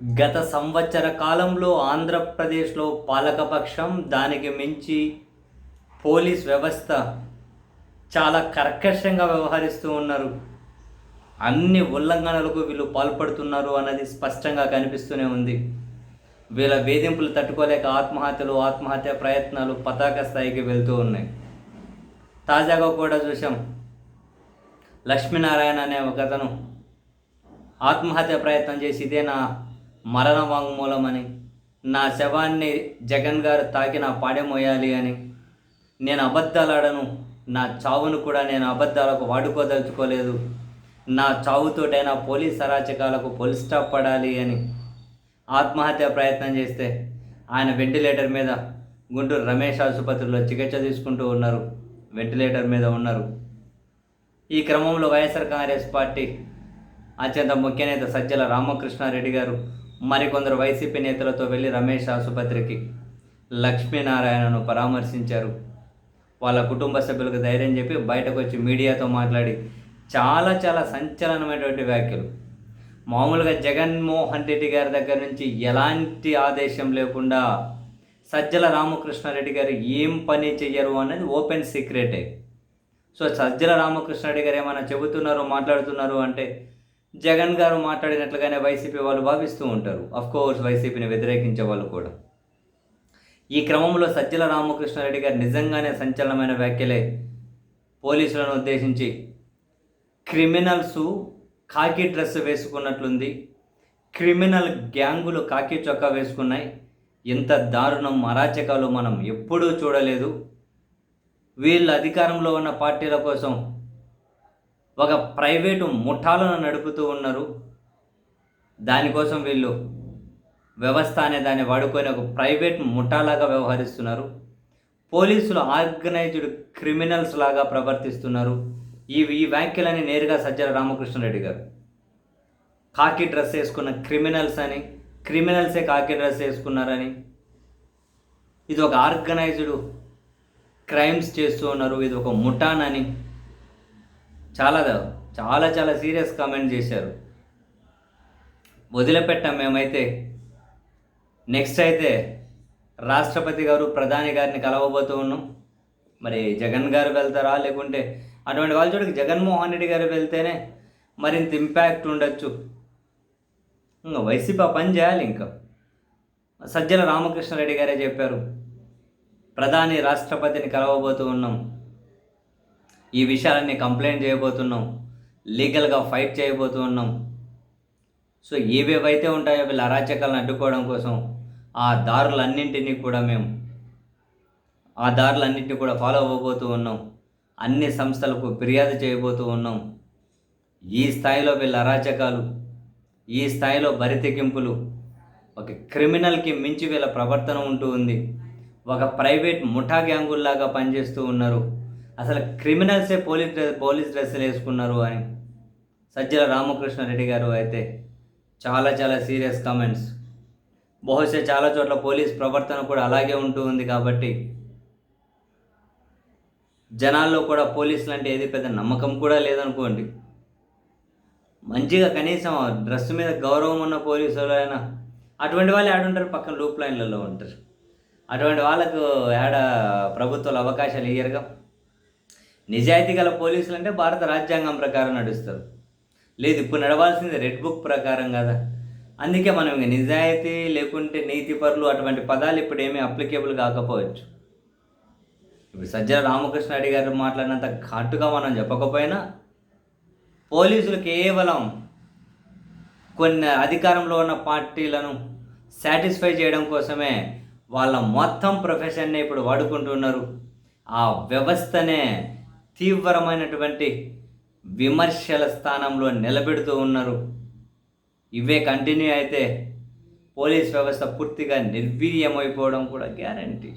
గత సంవత్సర కాలంలో ఆంధ్రప్రదేశ్లో పాలకపక్షం దానికి మించి పోలీస్ వ్యవస్థ చాలా కర్కశంగా వ్యవహరిస్తూ ఉన్నారు. అన్ని ఉల్లంఘనలకు వీళ్ళు పాల్పడుతున్నారు అన్నది స్పష్టంగా కనిపిస్తూనే ఉంది. వీళ్ళ వేధింపులు తట్టుకోలేక ఆత్మహత్యలు ఆత్మహత్య ప్రయత్నాలు పతాక స్థాయికి వెళ్తూ ఉన్నాయి. తాజాగా కూడా చూసాం లక్ష్మీనారాయణ అనే ఒక అతను ఆత్మహత్య ప్రయత్నం చేసి ఇదే నా మరణ వాంగ్మూలమని నా శవాన్ని జగన్ గారు తాకి నా పాడెమోయాలి అని. నేను అబద్ధాలాడను. నా చావును కూడా నేను అబద్ధాలకు వాడుకోదలుచుకోలేదు. నా చావుతోటైనా పోలీస్ అరాచకాలకు పోలీస్ స్టాప్ పడాలి అని. ఆత్మహత్య ప్రయత్నం చేస్తే ఆయన వెంటిలేటర్ మీద గుంటూరు రమేష్ ఆసుపత్రిలో చికిత్స తీసుకుంటూ ఉన్నారు. వెంటిలేటర్ మీద ఉన్నారు. ఈ క్రమంలో వైఎస్ఆర్ కాంగ్రెస్ పార్టీ అత్యంత ముఖ్య నేత సజ్జల రామకృష్ణారెడ్డి గారు మరికొందరు వైసీపీ నేతలతో వెళ్ళి రమేష్ ఆసుపత్రికి లక్ష్మీనారాయణను పరామర్శించారు. వాళ్ళ కుటుంబ సభ్యులకు ధైర్యం చెప్పి బయటకు వచ్చి మీడియాతో మాట్లాడి చాలా చాలా సంచలనమైనటువంటి వ్యాఖ్యలు. మామూలుగా జగన్మోహన్ రెడ్డి గారి దగ్గర నుంచి ఎలాంటి ఆదేశం లేకుండా సజ్జల రామకృష్ణారెడ్డి గారు ఏం పని చెయ్యరు అనేది ఓపెన్ సీక్రెటే. సో సజ్జల రామకృష్ణారెడ్డి గారు ఏమైనా చెబుతున్నారు మాట్లాడుతున్నారు అంటే జగన్ గారు మాట్లాడినట్లుగానే వైసీపీ వాళ్ళు భావిస్తూ ఉంటారు. కోర్స్ వైసీపీని వ్యతిరేకించే వాళ్ళు కూడా. ఈ క్రమంలో సజ్జల రామకృష్ణారెడ్డి గారు నిజంగానే సంచలనమైన వ్యాఖ్యలే పోలీసులను ఉద్దేశించి క్రిమినల్స్ కాకి డ్రెస్ వేసుకున్నట్లుంది. క్రిమినల్ గ్యాంగులు కాకి చొక్కా వేసుకున్నాయి. ఎంత దారుణం అరాచకాలు మనం ఎప్పుడూ చూడలేదు. వీళ్ళు అధికారంలో ఉన్న పార్టీల కోసం ఒక ప్రైవేటు ముఠాలను నడుపుతూ ఉన్నారు. దానికోసం వీళ్ళు వ్యవస్థ అనే దాన్ని వాడుకొని ఒక ప్రైవేట్ ముఠాలాగా వ్యవహరిస్తున్నారు. పోలీసులు ఆర్గనైజ్డ్ క్రిమినల్స్ లాగా ప్రవర్తిస్తున్నారు. ఈ ఈ వ్యాఖ్యలని నేరుగా సజ్జల రామకృష్ణారెడ్డి గారు. కాకి డ్రెస్ వేసుకున్న క్రిమినల్స్ అని క్రిమినల్సే కాకి డ్రెస్ వేసుకున్నారని. ఇది ఒక ఆర్గనైజ్డ్ క్రైమ్స్ చేస్తూ ఉన్నారు. ఇది ఒక ముఠానని. చాలా చాలా చాలా సీరియస్ కామెంట్ చేశారు. వదిలిపెట్టాం మేమైతే. నెక్స్ట్ అయితే రాష్ట్రపతి గారు ప్రధాని గారిని కలవబోతూ ఉన్నాం. మరి జగన్ గారు వెళ్తారా? లేకుంటే అటువంటి వాళ్ళ చోటికి జగన్మోహన్ రెడ్డి గారు వెళ్తేనే మరింత ఇంపాక్ట్ ఉండొచ్చు. ఇంకా వైసీపీ పని చేయాలి ఇంకా. సజ్జల రామకృష్ణారెడ్డి గారే చెప్పారు. ప్రధాని రాష్ట్రపతిని కలవబోతూ ఉన్నాం. ఈ విషయాలన్నీ కంప్లైంట్ చేయబోతున్నాం. లీగల్గా ఫైట్ చేయబోతూ ఉన్నాం సో ఏవేవైతే ఉంటాయో వీళ్ళ అరాచకాలను అడ్డుకోవడం కోసం ఆ దారులన్నింటినీ కూడా మేము ఆ దారులన్నింటినీ కూడా ఫాలో అవ్వబోతూ ఉన్నాం. అన్ని సంస్థలకు ఫిర్యాదు చేయబోతూ ఉన్నాం. ఈ స్థాయిలో వీళ్ళ అరాచకాలు ఈ స్థాయిలో బరితెగింపులు ఒక క్రిమినల్కి మించి వీళ్ళ ప్రవర్తన ఉంటూ ఉంది. ఒక ప్రైవేట్ ముఠా గ్యాంగుల్లాగా పనిచేస్తూ ఉన్నారు. అసలు క్రిమినల్సే పోలీస్ డ్రెస్ పోలీస్ డ్రెస్సులు వేసుకున్నారు అని సజ్జల రామకృష్ణారెడ్డి గారు అయితే చాలా చాలా సీరియస్ కామెంట్స్. బహుశా చాలా చోట్ల పోలీస్ ప్రవర్తన కూడా అలాగే ఉంటూ ఉంది కాబట్టి జనాల్లో కూడా పోలీసులు అంటే ఏది పెద్ద నమ్మకం కూడా లేదనుకోండి. మంచిగా కనీసం డ్రెస్ మీద గౌరవం ఉన్న పోలీసులు అయినా అటువంటి వాళ్ళు ఆడుంటారు పక్కన లూప్ లైన్లలో ఉంటారు. అటువంటి వాళ్ళకు ఆడ ప్రభుత్వాలు అవకాశాలు ఇయ్యరుగా? నిజాయితీ గల పోలీసులు అంటే భారత రాజ్యాంగం ప్రకారం నడుస్తారు. లేదు ఇప్పుడు నడవాల్సింది రెడ్ బుక్ ప్రకారం కదా? అందుకే మనం ఇంకా నిజాయితీ లేకుంటే నీతిపరులు అటువంటి పదాలు ఇప్పుడు ఏమీ అప్లికేబుల్ కాకపోవచ్చు. ఇప్పుడు సజ్జల రామకృష్ణారెడ్డి గారు మాట్లాడినంత ఘాటుగా మనం చెప్పకపోయినా పోలీసులు కేవలం కొన్ని అధికారంలో ఉన్న పార్టీలను సాటిస్ఫై చేయడం కోసమే వాళ్ళ మొత్తం ప్రొఫెషన్ని ఇప్పుడు వాడుకుంటున్నారు. ఆ వ్యవస్థనే తీవ్రమైనటువంటి విమర్శల స్థానంలో నిలబెడుతూ ఉన్నారు. ఇవే కంటిన్యూ అయితే పోలీస్ వ్యవస్థ పూర్తిగా నిర్వీర్యమైపోవడం కూడా గ్యారంటీ.